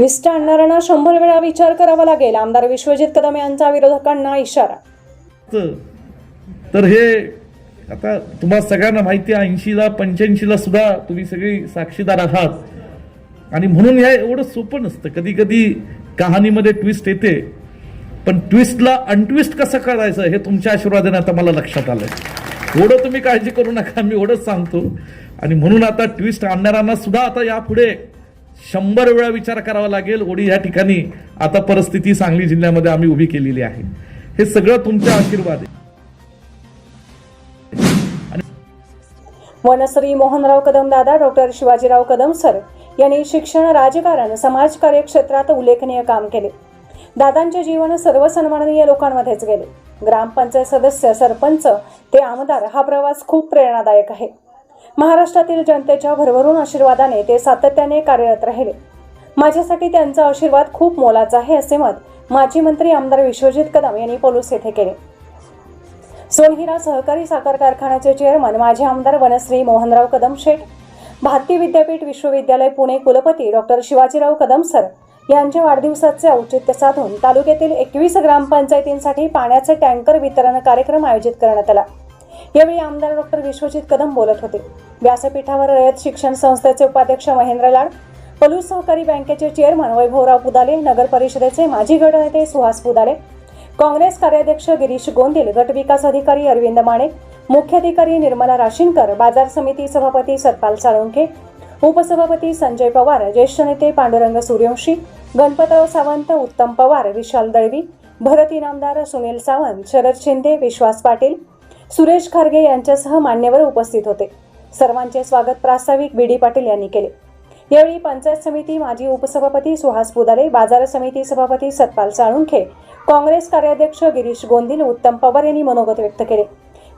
Twist आणणाऱ्यांना शंभर वेळा विचार करावा लागेल. आमदार विश्वजित कदम यांचा विरोधकांना इशारा. तर तर हे आता तुम्हाला सगळ्यांना माहिती आहे ऐंशीला पंच्याऐंशीला सुद्धा तुम्ही सगळी साक्षीदार आहात. आणि म्हणून हे एवढं सोपं नसतं. कधी कधी कहाणीमध्ये ट्विस्ट येते. पण ट्विस्टला अनट्विस्ट कसं करायचं हे तुमच्या आशीर्वादाने आता मला लक्षात आलंय. एवढं तुम्ही काळजी करू नका मी एवढंच सांगतो. आणि म्हणून आता ट्विस्ट आणणाऱ्यांना सुद्धा आता यापुढे शंभर वेळा विचार करावा लागेल ओढी या ठिकाणी आता परिस्थिती सांगली जिल्ह्यामध्ये आम्ही उभी केलेली आहे. हे सगळं तुमच्या आशीर्वाद. आहे वनश्री मोहनराव कदम दादा डॉक्टर शिवाजीराव कदम सर यांनी शिक्षण राजकारण समाजकार्य क्षेत्रात उल्लेखनीय काम केले. दादांचे जीवन सर्वसन्माननीय लोकांमध्येच गेले. ग्रामपंचायत सदस्य सरपंच ते आमदार हा प्रवास खूप प्रेरणादायक आहे. महाराष्ट्रातील जनतेच्या भरभरून आशीर्वादाने ते सातत्याने कार्यरत राहिले. माझ्यासाठी त्यांचा आशीर्वाद खूप मोलाचा आहे असे मत माजी मंत्री आमदार विश्वजित कदम यांनी पोलूस येथे केले. सोनहिरा सहकारी साखर कारखान्याचे चेअरमन माजी आमदार वनश्री मोहनराव कदम शेठ भारती विद्यापीठ विश्वविद्यालय पुणे कुलपती डॉक्टर शिवाजीराव कदम सर यांच्या वाढदिवसाचे औचित्य साधून तालुक्यातील एकवीस ग्रामपंचायतींसाठी पाण्याचे टँकर वितरण कार्यक्रम आयोजित करण्यात आला. यावेळी आमदार डॉक्टर विश्वजित कदम बोलत होते. व्यासपीठावर रयत शिक्षण संस्थेचे उपाध्यक्ष महेंद्र लाड पलूस सहकारी बँकेचे चेअरमन वैभवराव पुदाले नगर परिषदेचे माजी गटनेते सुहास पुदाले काँग्रेस कार्याध्यक्ष गिरीश गोंदिल गटविकास अधिकारी अरविंद माणे मुख्याधिकारी निर्मला राशीनकर बाजार समिती सभापती सतपाल साळुंखे उपसभापती संजय पवार ज्येष्ठ नेते पांडुरंग सूर्यवंशी गणपतराव सावंत उत्तम पवार विशाल दळवी भरत इनामदार सुनील सावंत शरद शिंदे विश्वास पाटील सुरेश खारगे यांच्यासह मान्यवर उपस्थित होते. सर्वांचे स्वागत प्रास्ताविक बी डी पाटील यांनी केले. यावेळी पंचायत समिती माजी उपसभापती सुहास पुदारे बाजार समिती सभापती सतपाल साळुंखे काँग्रेस कार्याध्यक्ष गिरीश गोंदिल उत्तम पवार यांनी मनोगत व्यक्त केले.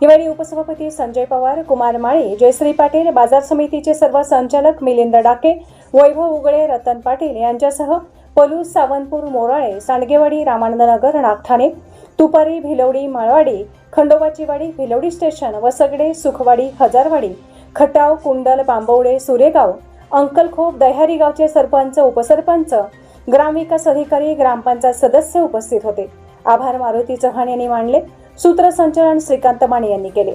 यावेळी उपसभापती संजय पवार कुमार माळी जयश्री पाटील बाजार समितीचे सर्व संचालक मिलिंद डाके वैभव उगळे रतन पाटील यांच्यासह पलूस सावंतपूर मोराळे सांडगेवाडी रामानंदनगर नागठाणे तुपारी भिलवडी माळवाडी खंडोबाची वाडी भिलवडी स्टेशन वसगडे सुखवाडी हजारवाडी खटाव कुंडल बांबवडे सुरेगाव अंकलखोप दह्यारी गावचे सरपंच उपसरपंच ग्रामविकास अधिकारी ग्रामपंचायत सदस्य उपस्थित होते. आभार मारुती चव्हाण यांनी मांडले. सूत्रसंचालन श्रीकांत माने यांनी केले.